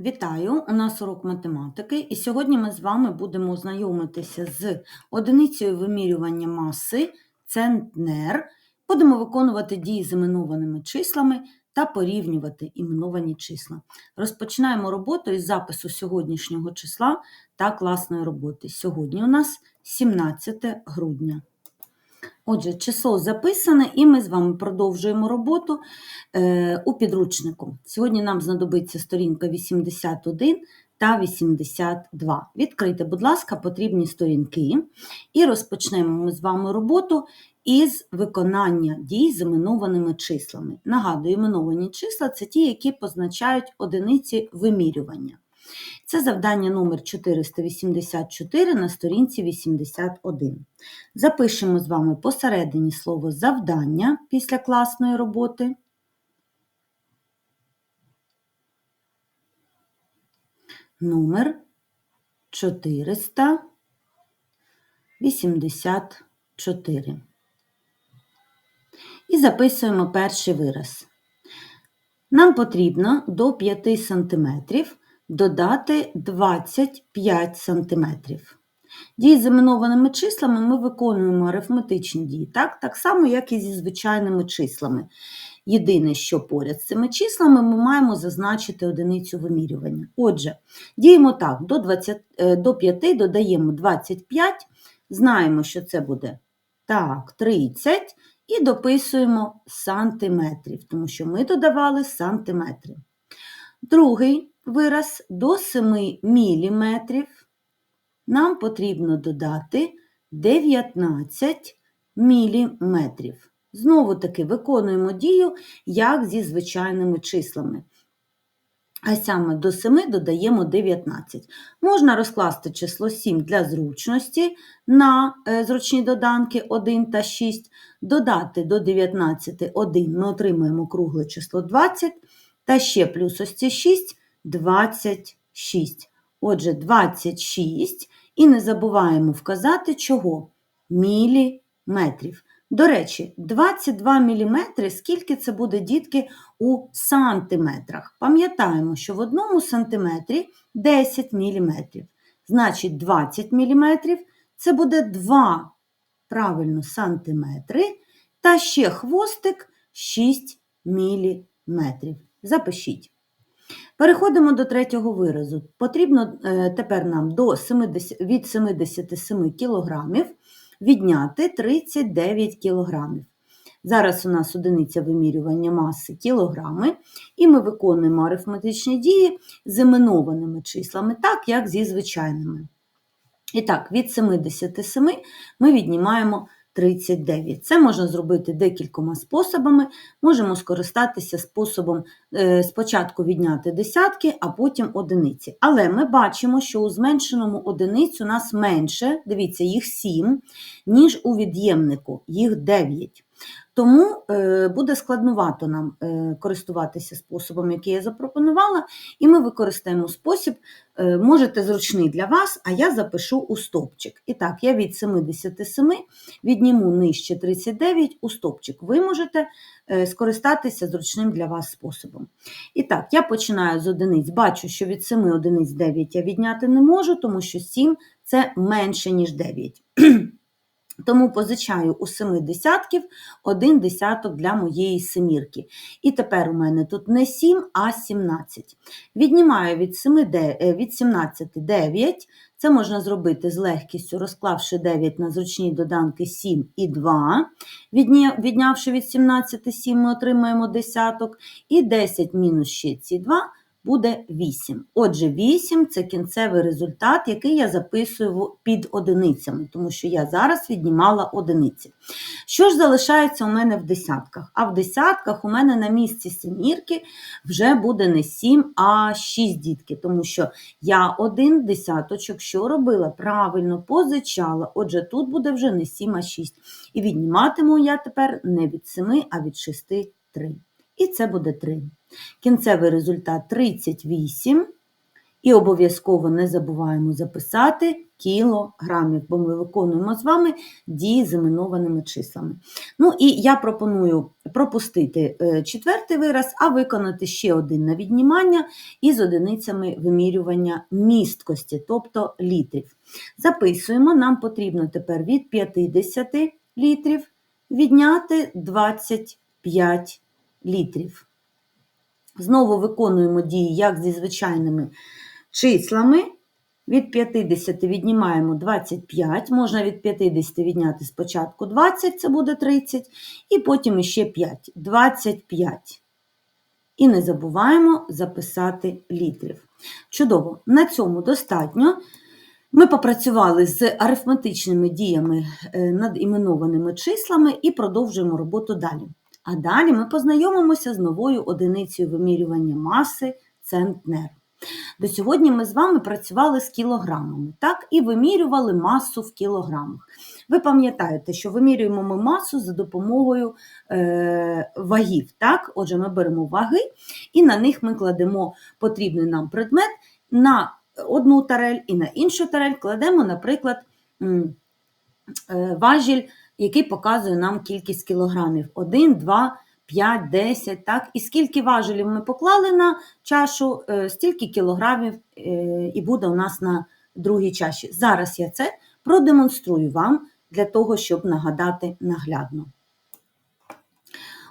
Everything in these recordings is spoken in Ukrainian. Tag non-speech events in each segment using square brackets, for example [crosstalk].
Вітаю! У нас урок математики, і сьогодні ми з вами будемо знайомитися з одиницею вимірювання маси центнер. Будемо виконувати дії з іменованими числами та порівнювати іменовані числа. Розпочинаємо роботу із запису сьогоднішнього числа та класної роботи. Сьогодні у нас 17 грудня. Отже, число записане, і ми з вами продовжуємо роботу е, у підручнику. Сьогодні нам знадобиться сторінка 81 та 82. Відкрийте, будь ласка, потрібні сторінки, і розпочнемо ми з вами роботу із виконання дій з іменованими числами. Нагадую, іменовані числа це ті, які позначають одиниці вимірювання. Це завдання номер 484 на сторінці 81. Запишемо з вами посередині слово завдання після класної роботи. Номер 484. І записуємо перший вираз. Нам потрібно до 5 см додати 25 см. Дії з іменованими числами ми виконуємо арифметичні дії, так? так само, як і зі звичайними числами. Єдине, що поряд з цими числами ми маємо зазначити одиницю вимірювання. Отже, діємо так: до, 20, до 5 додаємо 25, знаємо, що це буде так, 30, і дописуємо сантиметрів, тому що ми додавали сантиметри. Другий вираз до 7 мм нам потрібно додати 19 мм. Знову таки виконуємо дію, як зі звичайними числами. А саме до 7 додаємо 19. Можна розкласти число 7 для зручності на е, зручні доданки 1 та 6, додати до 19 1 ми отримаємо кругле число 20, та ще плюс ось ці 6 26. Отже, 26. І не забуваємо вказати чого? Міліметрів. До речі, 22 мм, скільки це буде дітки у сантиметрах. Пам'ятаємо, що в одному сантиметрі 10 мм. Значить, 20 мм це буде 2 правильно сантиметри, та ще хвостик 6 мм. Запишіть. Переходимо до третього виразу. Потрібно е, тепер нам до 70, від 77 кг відняти 39 кг. Зараз у нас одиниця вимірювання маси кілограми, і ми виконуємо арифметичні дії з іменованими числами, так, як зі звичайними. І так, від 77 ми віднімаємо 39. Це можна зробити декількома способами. Можемо скористатися способом е, спочатку відняти десятки, а потім одиниці. Але ми бачимо, що у зменшеному одиниць у нас менше, дивіться, їх 7, ніж у від'ємнику, їх 9. Тому е, буде складнувато нам е, користуватися способом, який я запропонувала, і ми використаємо спосіб, е, можете зручний для вас, а я запишу у стопчик. І так, я від 77 відніму нижче 39 у стопчик. Ви можете скористатися зручним для вас способом. І так, я починаю з одиниць. Бачу, що від 7 одиниць 9 я відняти не можу, тому що 7 це менше, ніж 9. Тому позичаю у семи десятків один десяток для моєї семірки. І тепер у мене тут не 7, а 17. Віднімаю від 7, е, від 17 9. Це можна зробити з легкістю, розклавши 9 на зручні доданки 7 і 2. Віднявши від 17 7, ми отримаємо десяток. І 10 мінус ще ці 2 буде 8. Отже, 8 це кінцевий результат, який я записую під одиницями, тому що я зараз віднімала одиниці. Що ж залишається у мене в десятках? А в десятках у мене на місці семірки вже буде не 7, а 6 дітки, тому що я один десяточок, що робила? Правильно позичала. Отже, тут буде вже не 7, а 6. І відніматиму я тепер не від 7, а від 6 3. І це буде 3. Кінцевий результат 38. І обов'язково не забуваємо записати кілограмів, бо ми виконуємо з вами дії з іменованими числами. Ну і я пропоную пропустити е, четвертий вираз, а виконати ще один на віднімання із одиницями вимірювання місткості, тобто літрів. Записуємо, нам потрібно тепер від 50 літрів відняти 25 літрів. Знову виконуємо дії, як зі звичайними числами. Від 50 віднімаємо 25, можна від 50 відняти спочатку 20, це буде 30, і потім іще 5, 25. І не забуваємо записати літрів. Чудово, на цьому достатньо. Ми попрацювали з арифметичними діями е, над іменованими числами і продовжуємо роботу далі. А далі ми познайомимося з новою одиницею вимірювання маси центнер. До сьогодні ми з вами працювали з кілограмами, так, і вимірювали масу в кілограмах. Ви пам'ятаєте, що вимірюємо ми масу за допомогою е, вагів. Так? Отже, ми беремо ваги і на них ми кладемо потрібний нам предмет на одну тарель і на іншу тарель кладемо, наприклад, е, важіль, який показує нам кількість кілограмів. 1, 2, 5, 10, так? І скільки важелів ми поклали на чашу, е, стільки кілограмів е, і буде у нас на другій чаші. Зараз я це продемонструю вам для того, щоб нагадати наглядно.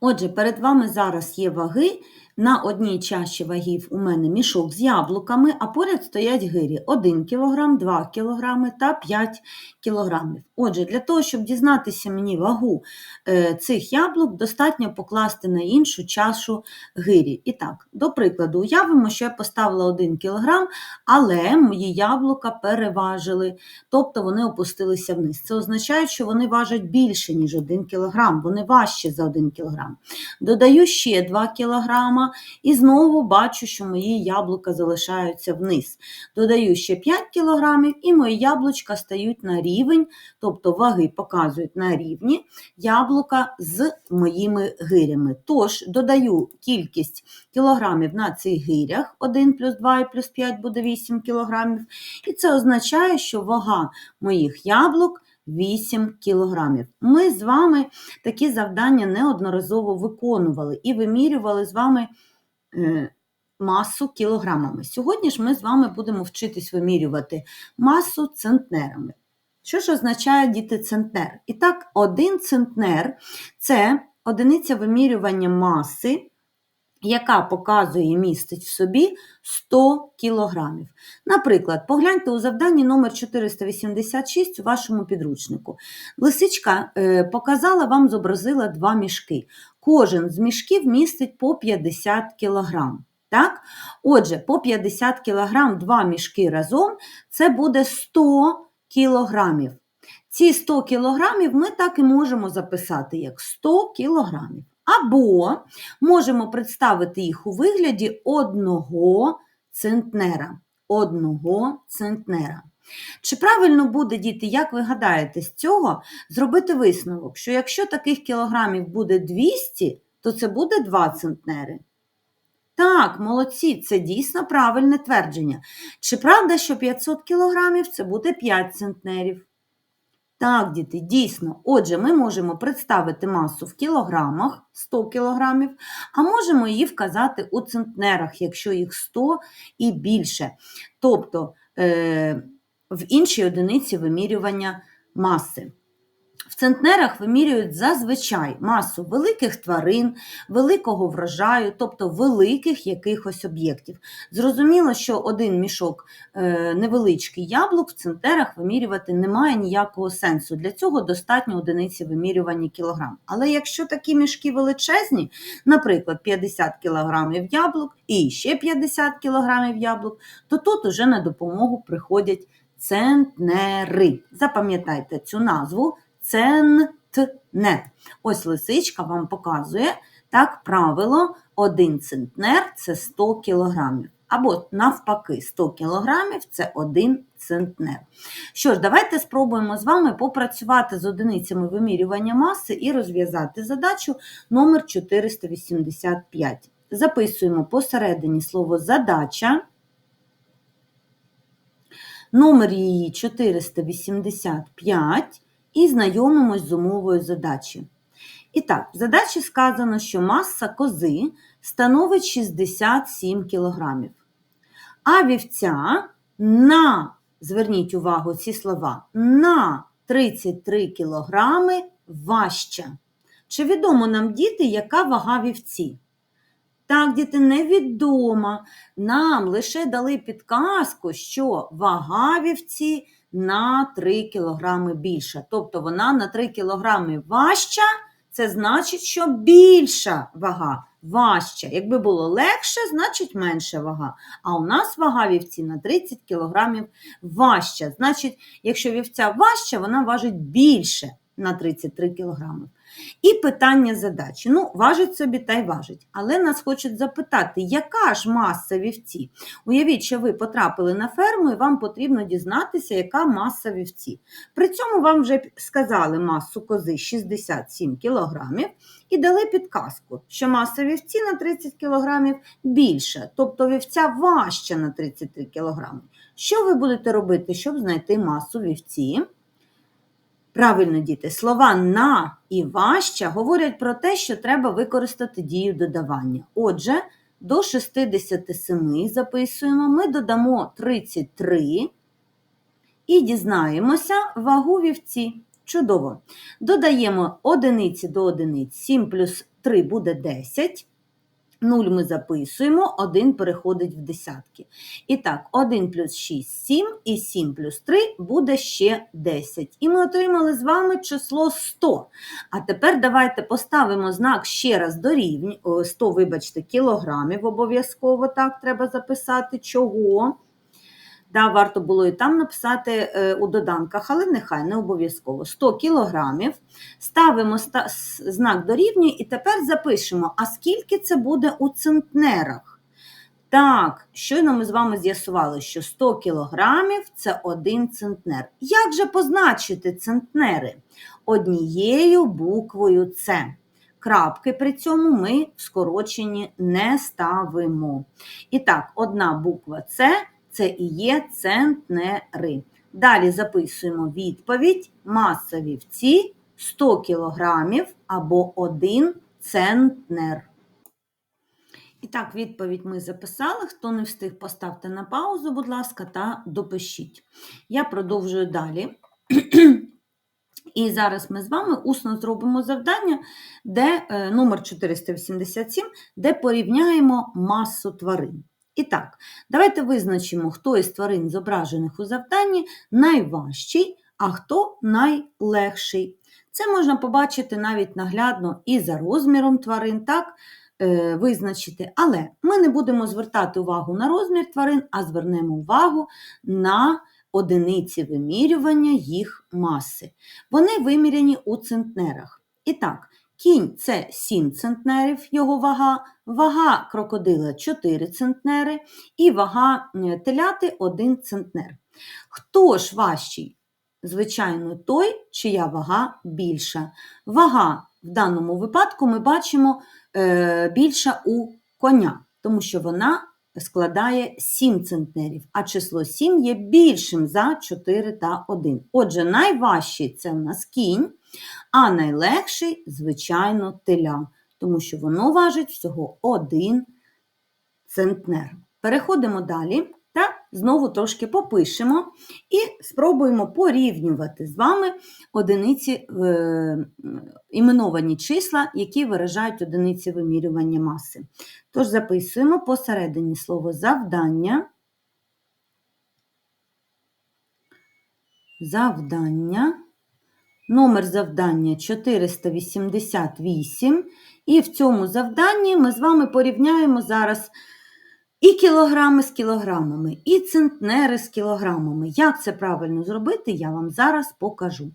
Отже, перед вами зараз є ваги. На одній чаші вагів у мене мішок з яблуками, а поряд стоять гирі 1 кг, 2 кг та 5 кг. Отже, для того, щоб дізнатися мені вагу е, цих яблук, достатньо покласти на іншу чашу гирі. І так, до прикладу, уявимо, що я поставила 1 кг, але мої яблука переважили, тобто вони опустилися вниз. Це означає, що вони важать більше, ніж 1 кг, вони важчі за 1 кг. Додаю ще 2 кг і знову бачу, що мої яблука залишаються вниз. Додаю ще 5 кг, і мої яблучка стають на рівень, тобто ваги показують на рівні яблука з моїми гирями. Тож додаю кількість кілограмів на цих гирях, 1 плюс 2 і плюс 5 буде 8 кілограмів. І це означає, що вага моїх яблук 8 кілограмів. Ми з вами такі завдання неодноразово виконували і вимірювали з вами е, масу кілограмами. Сьогодні ж ми з вами будемо вчитись вимірювати масу центнерами. Що ж означає діти центнер? І так, один центнер це одиниця вимірювання маси яка показує містить в собі 100 кілограмів. Наприклад, погляньте у завданні номер 486 у вашому підручнику. Лисичка е, показала вам, зобразила два мішки. Кожен з мішків містить по 50 кілограм. Так? Отже, по 50 кілограм два мішки разом це буде 100 кілограмів. Ці 100 кілограмів ми так і можемо записати як 100 кілограмів. Або можемо представити їх у вигляді одного центнера. Одного центнера. Чи правильно буде, діти, як ви гадаєте, з цього зробити висновок, що якщо таких кілограмів буде 200, то це буде 2 центнери? Так, молодці, це дійсно правильне твердження. Чи правда, що 500 кілограмів це буде 5 центнерів? Так, діти, дійсно. Отже, ми можемо представити масу в кілограмах 100 кілограмів, а можемо її вказати у центнерах, якщо їх 100 і більше. Тобто е, в іншій одиниці вимірювання маси. В центнерах вимірюють зазвичай масу великих тварин, великого врожаю, тобто великих якихось об'єктів. Зрозуміло, що один мішок е, невеличкий яблук в центнерах вимірювати немає ніякого сенсу. Для цього достатньо одиниці вимірювання кілограм. Але якщо такі мішки величезні, наприклад, 50 кілограмів яблук і ще 50 кілограмів яблук, то тут уже на допомогу приходять центнери. Запам'ятайте цю назву центнер. Ось лисичка вам показує так, правило, один центнер це 100 кілограмів. Або, навпаки, 100 кілограмів це 1 центнер. Що ж, давайте спробуємо з вами попрацювати з одиницями вимірювання маси і розв'язати задачу номер 485. Записуємо посередині слово задача. Номер її 485 і знайомимось з умовою задачі. І так, в задачі сказано, що маса кози становить 67 кг. А вівця на, зверніть увагу ці слова, на 33 кг важча. Чи відомо нам, діти, яка вага вівці? Так, діти, невідомо. Нам лише дали підказку, що вага вівці на 3 кг більша. Тобто вона на 3 кг важча, це значить, що більша вага, важча. Якби було легше, значить менша вага. А у нас вага вівці на 30 кг важча. Значить, якщо вівця важча, вона важить більше на 33 кг. І питання задачі. Ну, важить собі та й важить. Але нас хочуть запитати, яка ж маса вівці? Уявіть, що ви потрапили на ферму і вам потрібно дізнатися, яка маса вівці. При цьому вам вже сказали масу кози 67 кг і дали підказку, що маса вівці на 30 кг більша, тобто вівця важча на 33 кг. Що ви будете робити, щоб знайти масу вівці? Правильно, діти, слова на і важча говорять про те, що треба використати дію додавання. Отже, до 67 записуємо, ми додамо 33 і дізнаємося вагу вівці. Чудово. Додаємо одиниці до одиниць. 7 плюс 3 буде 10. 0 ми записуємо, 1 переходить в десятки. І так, 1 плюс 6 – 7, і 7 плюс 3 буде ще 10. І ми отримали з вами число 100. А тепер давайте поставимо знак ще раз до рівня, 100, вибачте, кілограмів обов'язково так треба записати. Чого? Да, варто було і там написати е, у доданках, але нехай не обов'язково. 100 кілограмів. Ставимо ста, знак дорівнює і тепер запишемо, а скільки це буде у центнерах. Так, щойно ми з вами з'ясували, що 100 кілограмів – це 1 центнер. Як же позначити центнери? Однією буквою С. Крапки при цьому ми в скороченні не ставимо. І так, одна буква С це і є центнери. Далі записуємо відповідь: маса вівці 100 кг або 1 центнер. І так, відповідь ми записали. Хто не встиг, поставте на паузу, будь ласка, та допишіть. Я продовжую далі. [clears throat] І зараз ми з вами усно зробимо завдання, де е, номер 487, де порівняємо масу тварин. І так, давайте визначимо, хто із тварин, зображених у завданні, найважчий, а хто найлегший. Це можна побачити навіть наглядно і за розміром тварин, так, е, визначити. Але ми не будемо звертати увагу на розмір тварин, а звернемо увагу на одиниці вимірювання їх маси. Вони виміряні у центнерах. І так, Кінь це 7 центнерів, його вага, вага крокодила 4 центнери і вага теляти 1 центнер. Хто ж важчий? Звичайно, той, чия вага більша. Вага в даному випадку ми бачимо е, більша у коня, тому що вона складає 7 центнерів, а число 7 є більшим за 4 та 1. Отже, найважчий це у нас кінь. А найлегший, звичайно, теля, тому що воно важить всього 1 центнер. Переходимо далі знову трошки попишемо і спробуємо порівнювати з вами одиниці е, іменовані числа, які виражають одиниці вимірювання маси. Тож записуємо посередині слово завдання. Завдання. Номер завдання 488. І в цьому завданні ми з вами порівняємо зараз і кілограми з кілограмами, і центнери з кілограмами. Як це правильно зробити, я вам зараз покажу.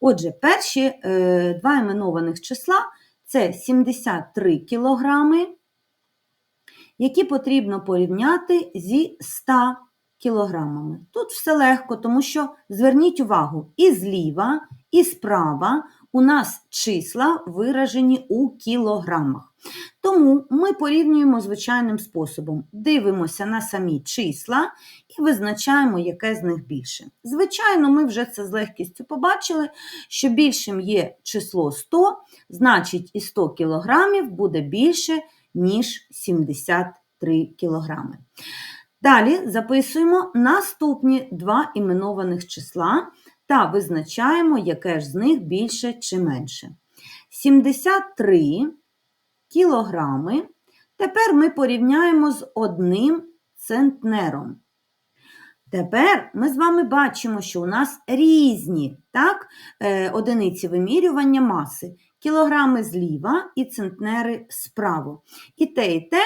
Отже, перші е, два іменованих числа це 73 кілограми, які потрібно порівняти зі 100 кілограмами. Тут все легко, тому що зверніть увагу, і зліва, і справа у нас числа виражені у кілограмах. Тому ми порівнюємо звичайним способом. Дивимося на самі числа і визначаємо, яке з них більше. Звичайно, ми вже це з легкістю побачили, що більшим є число 100, значить і 100 кілограмів буде більше, ніж 73 кілограми. Далі записуємо наступні два іменованих числа та визначаємо, яке ж з них більше чи менше. 73 кілограми. Тепер ми порівняємо з одним центнером. Тепер ми з вами бачимо, що у нас різні так, е, одиниці вимірювання маси. Кілограми зліва і центнери справа. І те, і те,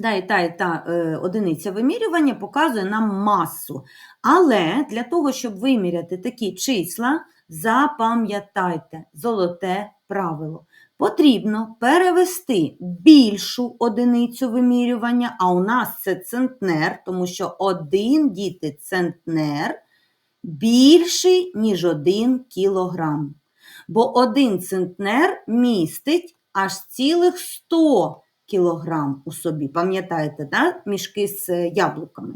та, і та, і та е, одиниця вимірювання показує нам масу. Але для того, щоб виміряти такі числа, запам'ятайте золоте правило. Потрібно перевести більшу одиницю вимірювання, а у нас це центнер, тому що один діти центнер більший, ніж один кілограм. Бо один центнер містить аж цілих 100 кілограм у собі. Пам'ятаєте, да? мішки з яблуками.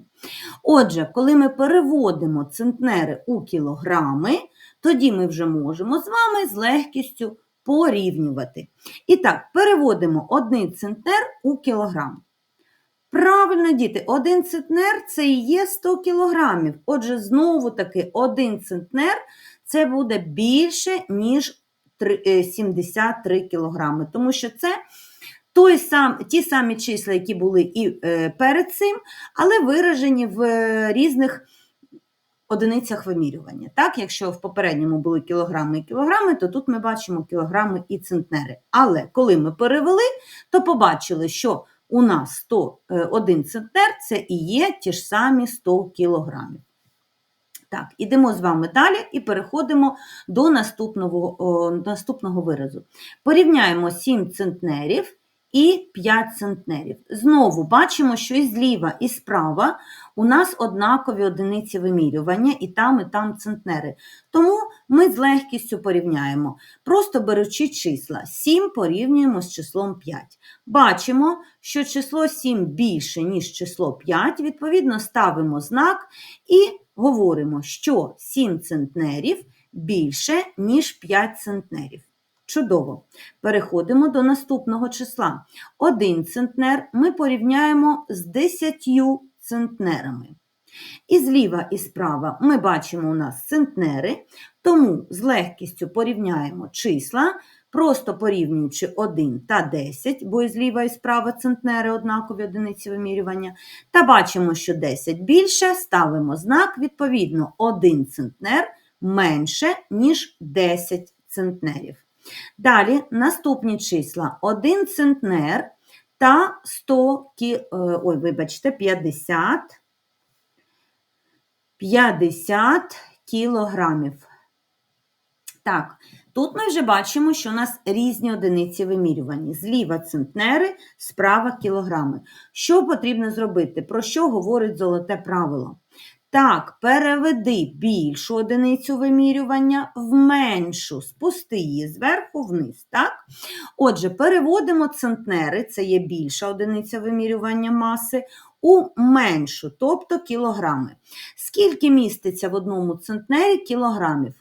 Отже, коли ми переводимо центнери у кілограми, тоді ми вже можемо з вами з легкістю порівнювати. І так, переводимо один центнер у кілограм. Правильно, діти, один центнер це і є 100 кілограмів. Отже, знову таки, один центнер це буде більше, ніж 73 е, кілограми, тому що це той сам, ті самі числа, які були і е, перед цим, але виражені в е, різних одиницях вимірювання. Так, Якщо в попередньому були кілограми і кілограми, то тут ми бачимо кілограми і центнери. Але коли ми перевели, то побачили, що у нас 101 е, центнер це і є ті ж самі 100 кілограмів. Так, ідемо з вами далі і переходимо до наступного о, наступного виразу. Порівняємо 7 центнерів і 5 центнерів. Знову бачимо, що і зліва, і справа у нас однакові одиниці вимірювання, і там, і там центнери. Тому ми з легкістю порівняємо, просто беручи числа. 7 порівнюємо з числом 5. Бачимо, що число 7 більше, ніж число 5, відповідно, ставимо знак і говоримо, що 7 центнерів більше, ніж 5 центнерів. Чудово. Переходимо до наступного числа. Один центнер ми порівняємо з 10 центнерами. І зліва і справа ми бачимо у нас центнери, тому з легкістю порівняємо числа, просто порівнюючи 1 та 10, бо і зліва і справа центнери однакові одиниці вимірювання. Та бачимо, що 10 більше, ставимо знак, відповідно, 1 центнер менше, ніж 10 центнерів. Далі наступні числа 1 центнер та 100 кі... Е, ой, вибачте, 50 50 кілограмів. Так, тут ми вже бачимо, що у нас різні одиниці вимірювання. Зліва центнери, справа кілограми. Що потрібно зробити? Про що говорить золоте правило? Так, переведи більшу одиницю вимірювання в меншу, спусти її зверху вниз. так? Отже, переводимо центнери, це є більша одиниця вимірювання маси, у меншу, тобто кілограми. Скільки міститься в одному центнері кілограмів?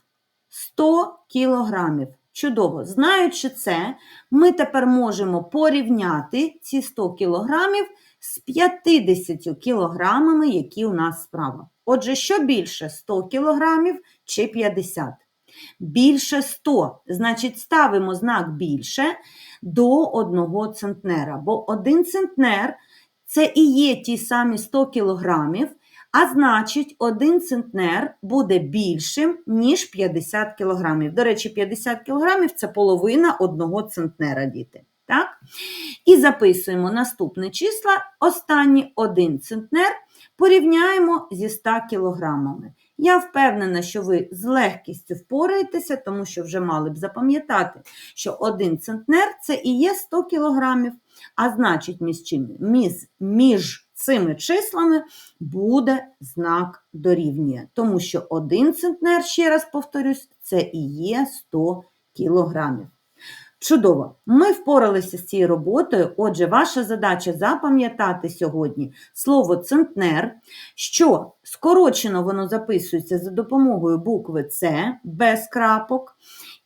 100 кілограмів. Чудово, знаючи це, ми тепер можемо порівняти ці 100 кілограмів з 50 кілограмами, які у нас справа. Отже, що більше 100 кілограмів чи 50? Більше 100, значить, ставимо знак більше до одного центнера, бо один центнер це і є ті самі 100 кілограмів, а значить, один центнер буде більшим, ніж 50 кілограмів. До речі, 50 кілограмів це половина одного центнера, діти. Так? І записуємо наступне числа, останні один центнер порівняємо зі 100 кілограмами. Я впевнена, що ви з легкістю впораєтеся, тому що вже мали б запам'ятати, що один центнер це і є 100 кілограмів, а значить, між, чим, між, між цими числами буде знак дорівнює. Тому що один центнер, ще раз повторюсь, це і є 100 кілограмів. Чудово! Ми впоралися з цією роботою. Отже, ваша задача запам'ятати сьогодні слово центнер, що скорочено воно записується за допомогою букви С без крапок,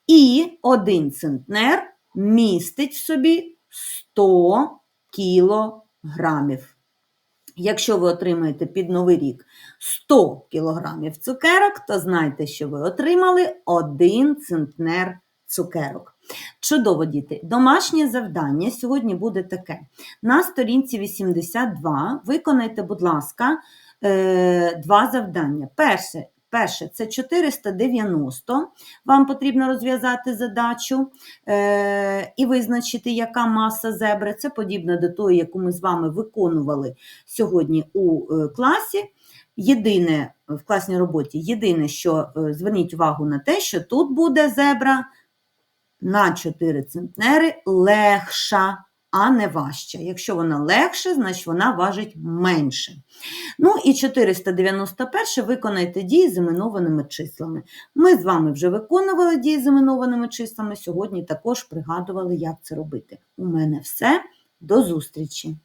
і один центнер містить в собі 100 кілограмів. Якщо ви отримаєте під Новий рік 100 кілограмів цукерок, то знайте, що ви отримали 1 центнер цукерок. Чудово, діти! Домашнє завдання сьогодні буде таке. На сторінці 82 виконайте, будь ласка, е, два завдання. Перше, перше це 490. Вам потрібно розв'язати задачу е, і визначити, яка маса зебри. Це подібно до тої, яку ми з вами виконували сьогодні у е, класі. Єдине в класній роботі, єдине, що зверніть увагу на те, що тут буде зебра на 4 центнери легша, а не важча. Якщо вона легша, значить вона важить менше. Ну і 491 виконайте дії з іменованими числами. Ми з вами вже виконували дії з іменованими числами, сьогодні також пригадували, як це робити. У мене все. До зустрічі!